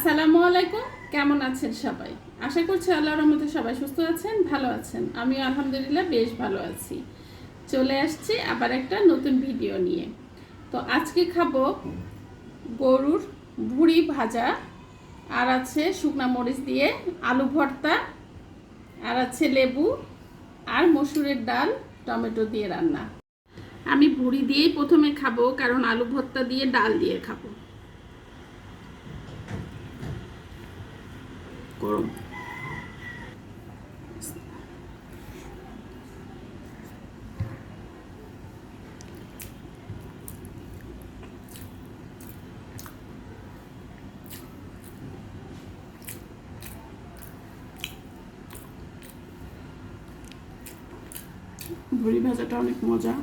আসসালামু আলাইকুম। কেমন আছেন সবাই? আশা করছি আল্লাহর রহমতে সবাই সুস্থ আছেন, ভালো আছেন। আমি আলহামদুলিল্লাহ বেশ ভালো আছি। চলে আসছি আবার একটা নতুন ভিডিও নিয়ে। তো আজকে খাব গরুর ভুড়ি ভাজা, আর আছে শুকনা মরিচ দিয়ে আলু ভর্তা, আর আছে লেবু, আর মসুরের ডাল, টমেটো দিয়ে রান্না। আমি ভুড়ি দিয়েই প্রথমে খাব, কারণ আলু ভর্তা দিয়ে ডাল দিয়ে খাব। গরম। ভুড়ি ভাজাটা অনেক মজা।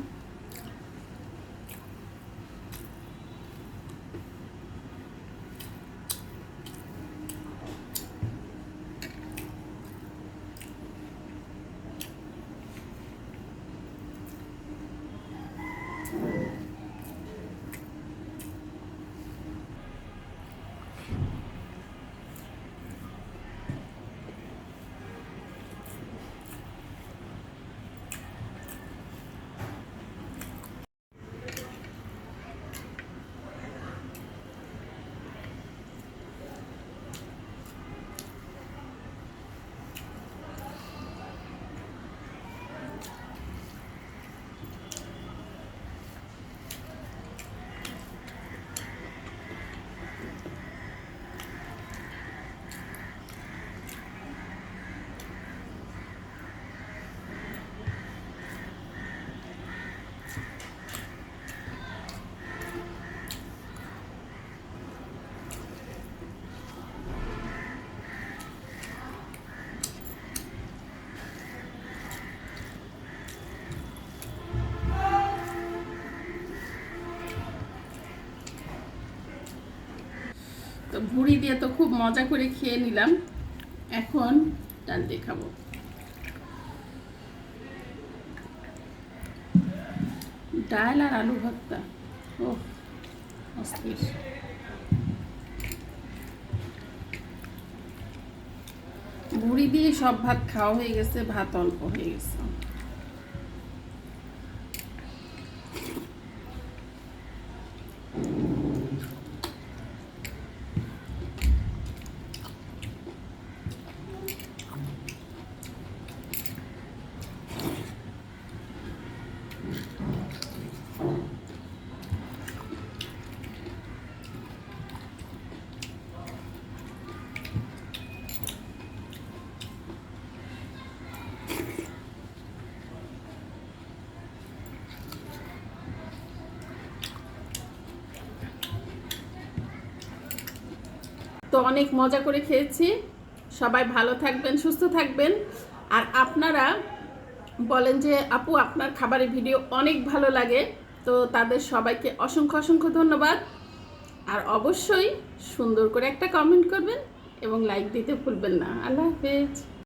তো ভুড়ি দিয়ে তো খুব মজা করে খেয়ে নিলাম। এখন ডাল দিয়ে খাব। ডাল আর আলু ভর্তা। ও অস্থির। ভুড়ি দিয়ে সব ভাত খাওয়া হয়ে গেছে, ভাত অল্প হয়ে গেছে। তো অনেক মজা করে খেয়েছি। সবাই ভালো থাকবেন সুস্থ থাকবেন। আর আপনারা বলেন যে, আপু, আপনার খাবারের ভিডিও অনেক ভালো লাগে। তো তাদের সবাইকে অসংখ্য অসংখ্য ধন্যবাদ। আর অবশ্যই সুন্দর করে একটা কমেন্ট করবেন এবং লাইক দিতে ভুলবেন না। আল্লাহ হাফেজ।